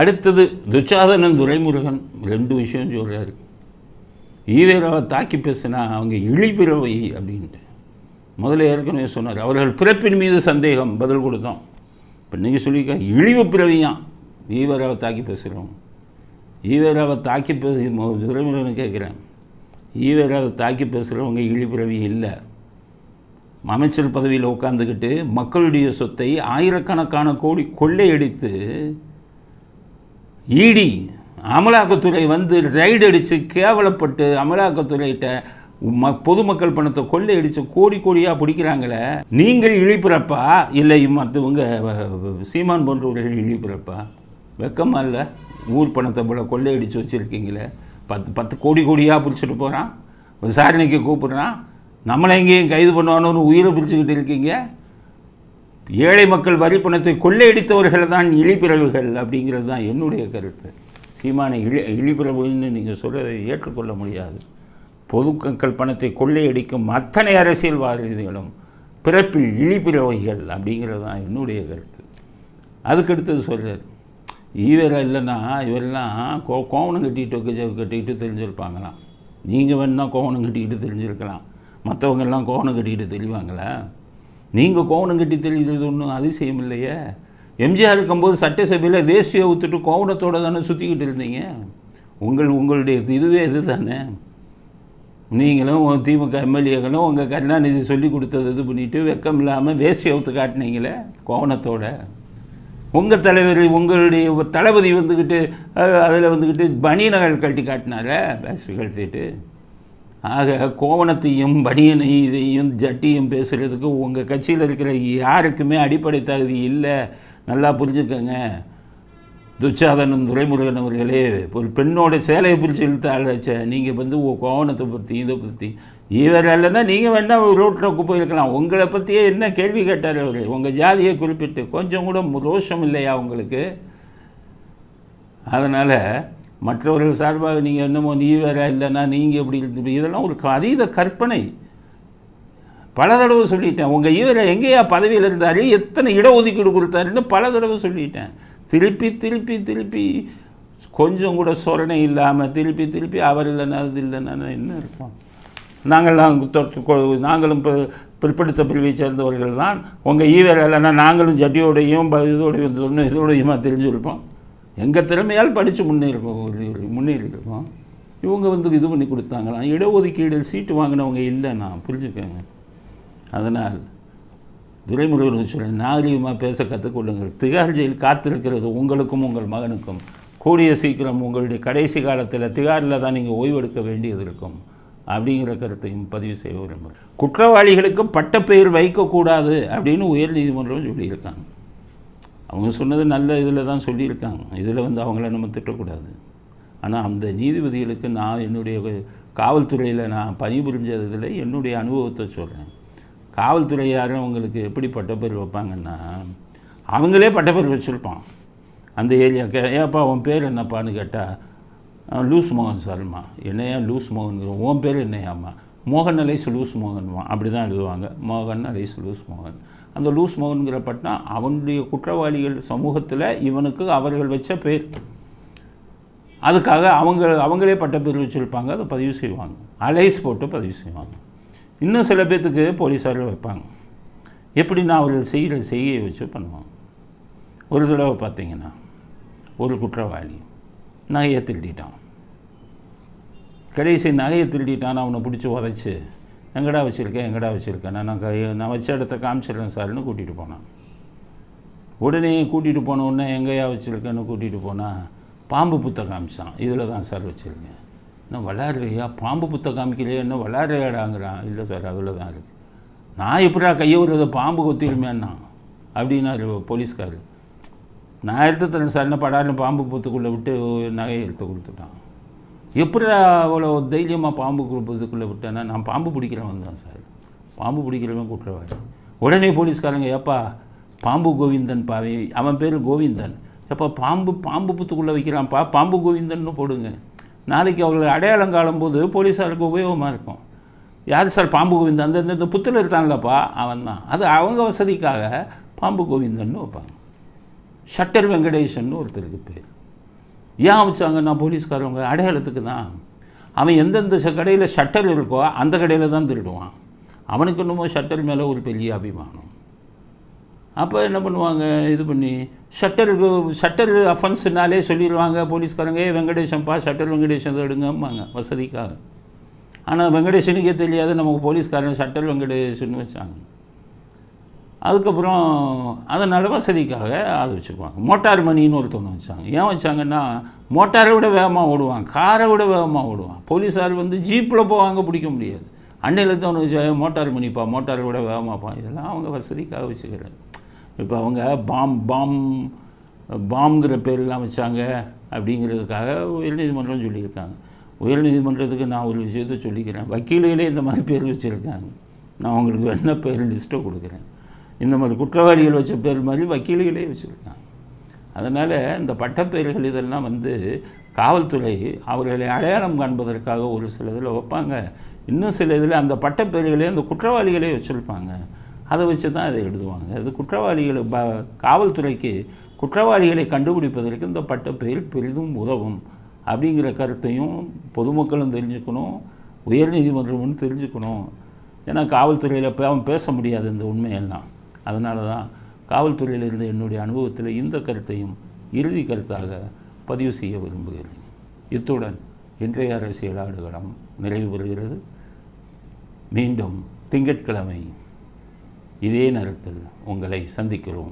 அடுத்தது துச்சாதனன் துரைமுருகன் ரெண்டு விஷயம் சொல்கிறாரு ஈவேராவை தாக்கி பேசினா அவங்க இழிபிறவை அப்படின்ட்டு. முதல்ல ஏற்கனவே சொன்னார் அவர்கள் பிறப்பின் மீது சந்தேகம் பதில் கொடுத்தோம். இப்போ நீங்கள் சொல்லிக்க இழிவு பிறவியாம் ஈவேராவை தாக்கி பேசுகிறோம் ஈவேராவை தாக்கி பேசி துரைமுருகன் கேட்குறேன். ஈவேராவை தாக்கி பேசுகிறவங்க இழிபிறவி இல்லை. அமைச்சர் பதவியில் உட்காந்துக்கிட்டு மக்களுடைய சொத்தை ஆயிரக்கணக்கான கோடி கொள்ளையடித்து இடி அமலாக்கத்துறை வந்து ரைடு அடித்து கேவலப்பட்டு அமலாக்கத்துறையிட்ட ம பொதுமக்கள் பணத்தை கொள்ளை அடித்து கோடி கோடியாக பிடிக்கிறாங்களே நீங்கள் இழிப்பிறப்பா? இல்லை மற்றவங்க சீமான் போன்றவர்கள் இழிப்பிறப்பா? வெக்கமாக இல்லை? ஊர் பணத்தை போல கொள்ளையடித்து வச்சுருக்கீங்களே. பத்து பத்து கோடி கோடியாக பிடிச்சிட்டு போகிறான் விசாரணைக்கு கூப்பிட்றான். நம்மளை எங்கேயும் கைது பண்ணுவானோன்னு உயிரை பிடிச்சிக்கிட்டு இருக்கீங்க. ஏழை மக்கள் வரி பணத்தை கொள்ளையடித்தவர்கள் தான் இழிப்பிறவுகள் அப்படிங்கிறது தான் என்னுடைய கருத்து. சீமானை இழி இழிப்பிறவுன்னு நீங்கள் சொல்கிறதை ஏற்றுக்கொள்ள முடியாது. பொதுமக்கள் பணத்தை கொள்ளையடிக்கும் அத்தனை அரசியல்வாதிகளும் பிறப்பில் இழிப்பிறவைகள் அப்படிங்கிறது தான் என்னுடைய கருத்து. அதுக்கடுத்தது சொல்கிறார் ஈவேரா இல்லைன்னா இவரெல்லாம் கோ கோவணம் கட்டிட்டு வைக்க கட்டிக்கிட்டு தெரிஞ்சிருப்பாங்களாம் நீங்கள் வேணுன்னா கோவணம் கட்டிக்கிட்டு தெரிஞ்சிருக்கலாம். மற்றவங்கெல்லாம் கோவணம் கட்டிக்கிட்டு தெரிவாங்களே நீங்கள் கோவணம் கட்டி தெரியுறது ஒன்றும் அதிசயம் இல்லையே எம்ஜிஆர் இருக்கும்போது சட்டசபையில் வேஷ்டியை ஊற்றுட்டு கோவணத்தோடு தானே சுற்றிக்கிட்டு இருந்தீங்க? உங்கள் உங்களுடைய இதுவே இது தானே நீங்களும் திமுக எம்எல்ஏகளும் உங்கள் கருணாநிதி சொல்லி கொடுத்தது இது பண்ணிவிட்டு வெக்கம் இல்லாமல் வேஷ்டி அவுத்து காட்டினீங்களே கோவணத்தோட. உங்கள் தலைவர் உங்களுடைய தளபதி வந்துக்கிட்டு அதில் வந்துக்கிட்டு பனியனகள் கட்டி காட்டினார வேஷ்டி கழட்டிட்டு ஆக கோவணத்தையும் பனியனையும் இதையும் ஜட்டியும் பேசுகிறதுக்கு உங்கள் கட்சியில் இருக்கிற யாருக்குமே அடிப்படை தகுதி இல்லை. நல்லா புரிஞ்சுக்கோங்க. துச்சாதனன் துரைமுருகன் அவர்களே ஒரு பெண்ணோட சேலையை பிடிச்சி இழுத்தாளாச்சே நீங்கள் வந்து உங்கள் கோவணத்தை பற்றி இதை பற்றி இவர் இல்லைன்னா நீங்கள் வேணால் ரோட்டில் போயிருக்கலாம் உங்களை பற்றியே என்ன கேள்வி கேட்டார் அவர் உங்கள் ஜாதியை குறிப்பிட்டு கொஞ்சம் கூட ரோஷம் இல்லையா உங்களுக்கு? அதனால் மற்றவர்கள் சார்பாக நீங்கள் என்னமோ நீ வேற இல்லைன்னா நீங்கள் எப்படி இருந்து இதெல்லாம் ஒரு அதீத கற்பனை. பல தடவை சொல்லிட்டேன். உங்கள் ஈவரை எங்கேயா பதவியில் இருந்தார்? எத்தனை இடஒதுக்கீடு கொடுத்தாருன்னு பல தடவை சொல்லிட்டேன். திருப்பி திருப்பி திருப்பி கொஞ்சம் கூட சொரணை இல்லாமல் திருப்பி திருப்பி அவர் இல்லைன்னா அது இல்லைன்னா என்ன இருக்கும்? நாங்கள்லாம் தொற்று நாங்களும் இப்போ பிற்படுத்த பிரிவை சேர்ந்தவர்கள் தான் உங்கள் ஈவேர் இல்லைன்னா நாங்களும் ஜட்டியோடையும் ப- இதோடையும் இதோடையுமா தெரிஞ்சுருப்போம். எங்கள் திறமையால் படித்து முன்னேறி முன்னேறியிருக்கோம் இவங்க வந்து இது பண்ணி கொடுத்தாங்களாம் இடஒதுக்கீடு சீட்டு வாங்கினவங்க இல்லைண்ணா புரிஞ்சுக்கோங்க. அதனால் துரைமுருகன் சொல்கிறேன் நாகரிகமாக பேச கற்றுக்கொள்ளுங்கள் திகார் ஜெயில் காத்திருக்கிறது உங்களுக்கும் உங்கள் மகனுக்கும். கூடிய சீக்கிரம் உங்களுடைய கடைசி காலத்தில் திகாரில் தான் நீங்கள் ஓய்வெடுக்க வேண்டியது இருக்கும். அப்படிங்கிற கருத்தையும் பதிவு செய்ய விரும்புகிறேன். குற்றவாளிகளுக்கு பட்டப்பெயர் வைக்கக்கூடாது அப்படின்னு உயர்நீதிமன்றம் சொல்லியிருக்காங்க. அவங்க சொன்னது நல்ல இதில் தான் சொல்லியிருக்காங்க. இதில் வந்து அவங்கள நம்ம திட்டக்கூடாது. ஆனால் அந்த நீதிபதிகளுக்கு நான் என்னுடைய காவல்துறையில் நான் பணிபுரிஞ்சதில் என்னுடைய அனுபவத்தை சொல்கிறேன். காவல்துறை யாரும் அவங்களுக்கு எப்படி பட்டப்பேர் வைப்பாங்கன்னா அவங்களே பட்டப்பேர் வச்சுருப்பான். அந்த ஏரியாவுக்கு ஏப்பா உன் பேர் என்னப்பான்னு கேட்டால் லூஸ் மோகன் சார்மா என்னையா லூஸ் மோகன் உன் பேர் என்னையாம்மா? மோகன் அலைஸ் லூஸ் மோகன் அப்படி தான் எழுதுவாங்க. மோகன் அலைஸ் லூஸ் மோகன். அந்த லூஸ் மோகன்கிற பட்டம் அவனுடைய குற்றவாளிகள் சமூகத்தில் இவனுக்கு அவர்கள் வச்ச பேர். அதுக்காக அவங்க அவங்களே பட்ட பேர் வச்சுருப்பாங்க. அதை பதிவு செய்வாங்க. அலைஸ் போட்டு பதிவு செய்வாங்க. இன்னும் சில பேர்த்துக்கு போலீஸாரில் வைப்பாங்க. எப்படின்னா அவர்கள் செய்கிற செய்கையை வச்சு பண்ணுவாங்க. ஒரு தடவை பார்த்தீங்கன்னா ஒரு குற்றவாளி நகையை திருடிட்டான். கடைசி நகையை திருடிட்டான் அவனை பிடிச்சி உதச்சி எங்கடா வச்சுருக்கேன் எங்கடா வச்சுருக்கேன் நான் கை நான் வச்ச இடத்த காமிச்சிடுறேன் சார்னு கூட்டிகிட்டு போனான். உடனே கூட்டிகிட்டு போன உடனே எங்கேயா வச்சுருக்கேன்னு கூட்டிகிட்டு போனால் பாம்பு புத்த காமிச்சான். இதில் தான் சார் வச்சுருக்கேன் இன்னும் விளாட்றியா பாம்பு புத்த காமிக்கலையே? இன்னும் விளாட்றியாடாங்கிறான் இல்லை சார் அதில் தான் இருக்குது நான் எப்படா கையை விடுறத? பாம்பு கொத்திருமேன்னா? அப்படின்னாரு போலீஸ்காரர். நான் எடுத்து தரேன் சார். என்ன படாருன்னு பாம்பு புத்துக்குள்ளே விட்டு நகையை எடுத்து கொடுத்துட்டான். எப்படி அவ்வளோ தைரியமாக பாம்பு இதுக்குள்ளே விட்டேன்னா நான் பாம்பு பிடிக்கிறவன் தான் சார். பாம்பு பிடிக்கிறவன் குற்றவாளி. உடனே போலீஸ்காரங்க ஏப்பா பாம்பு கோவிந்தன் பாவி. அவன் பேர் கோவிந்தன். எப்போ பாம்பு பாம்பு புத்துக்குள்ளே வைக்கிறான்ப்பா. பாம்பு கோவிந்தன்னு போடுங்க. நாளைக்கு அவங்களை அடையாளம் காணும்போது போலீஸாருக்கு உபயோகமாக இருக்கும். யார் சார் பாம்பு கோவிந்தன்? அந்த இந்த புத்தில் இருக்கான்லப்பா. அவன் தான். அது அவங்க வசதிக்காக பாம்பு கோவிந்தன் வைப்பாங்க. ஷட்டர் வெங்கடேஷன் ஒருத்தருக்கு பேர். ஏன் அமைச்சாங்கன்னா போலீஸ்காரவங்க. அடையாளத்துக்கு தான் அவன் எந்தெந்த கடையில் ஷட்டர் இருக்கோ அந்த கடையில் தான் திருடுவான். அவனுக்கு என்னமோ ஷட்டர் மேலே ஒரு பெரிய அபிமானம். அப்போ என்ன பண்ணுவாங்க? இது பண்ணி ஷட்டருக்கு ஷட்டர் அஃபென்ஸ்னாலே சொல்லிடுவாங்க போலீஸ்காரங்க வெங்கடேஷன்ப்பா ஷட்டர் வெங்கடேஷன் எடுங்கம்பாங்க வசதிக்காக. ஆனால் வெங்கடேஷனுக்கே தெரியாது நமக்கு போலீஸ்காரன் ஷட்டர் வெங்கடேஷன் வச்சாங்க. அதுக்கப்புறம் அதனால் வசதிக்காக அதை வச்சுக்குவாங்க. மோட்டார் மணின்னு ஒருத்தவங்க வச்சாங்க. ஏன் வச்சாங்கன்னா மோட்டாரை விட வேகமாக ஓடுவான் காரை விட வேகமாக ஓடுவான் போலீஸார் வந்து ஜீப்பில் போவாங்க பிடிக்க முடியாது. அன்னையில் தான் வச்சு மோட்டார் மணிப்பா மோட்டாரை விட வேகமாப்பா. இதெல்லாம் அவங்க வசதிக்காக வச்சுக்கிறாங்க. இப்போ அவங்க பாம் பாம் பாம்ங்கிற பேர்லாம் வச்சாங்க அப்படிங்கிறதுக்காக உயர்நீதிமன்றம் சொல்லியிருக்காங்க. உயர்நீதிமன்றத்துக்கு நான் ஒரு விஷயத்த சொல்லிக்கிறேன். வக்கீல்களே இந்த மாதிரி பேர் வச்சுருக்காங்க. நான் உங்களுக்கு என்ன பேர் லிஸ்ட்டை கொடுக்குறேன். இந்த மாதிரி குற்றவாளிகள் வச்ச பேர் மாதிரி வக்கீல்களே வச்சுருக்காங்க. அதனால் இந்த பட்டப்பெயர்கள் இதெல்லாம் வந்து காவல்துறை அவர்களை அடையாளம் காண்பதற்காக ஒரு சில இதில் வைப்பாங்க. இன்னும் சில இதில் அந்த பட்டப்பெயர்களே அந்த குற்றவாளிகளே வச்சுருப்பாங்க. அதை வச்சு தான் அதை எழுதுவாங்க. அது குற்றவாளிகளை ப காவல்துறைக்கு குற்றவாளிகளை கண்டுபிடிப்பதற்கு இந்த பட்டப்பெயர் பெரிதும் உதவும் அப்படிங்கிற கருத்தையும் பொதுமக்களும் தெரிஞ்சுக்கணும் உயர்நீதிமன்றமும் தெரிஞ்சுக்கணும். ஏன்னா காவல்துறையில் அவன் பேச முடியாது இந்த உண்மையெல்லாம். அதனால தான் காவல்துறையில் இருந்த என்னுடைய அனுபவத்தில் இந்த கருத்தையும் இறுதி கருத்தாக பதிவு செய்ய விரும்புகிறேன். இத்துடன் இன்றைய அரசியல் ஆடுகளம் நிறைவு பெறுகிறது. மீண்டும் திங்கட்கிழமை இதே நேரத்தில் உங்களை சந்திக்கிறோம்.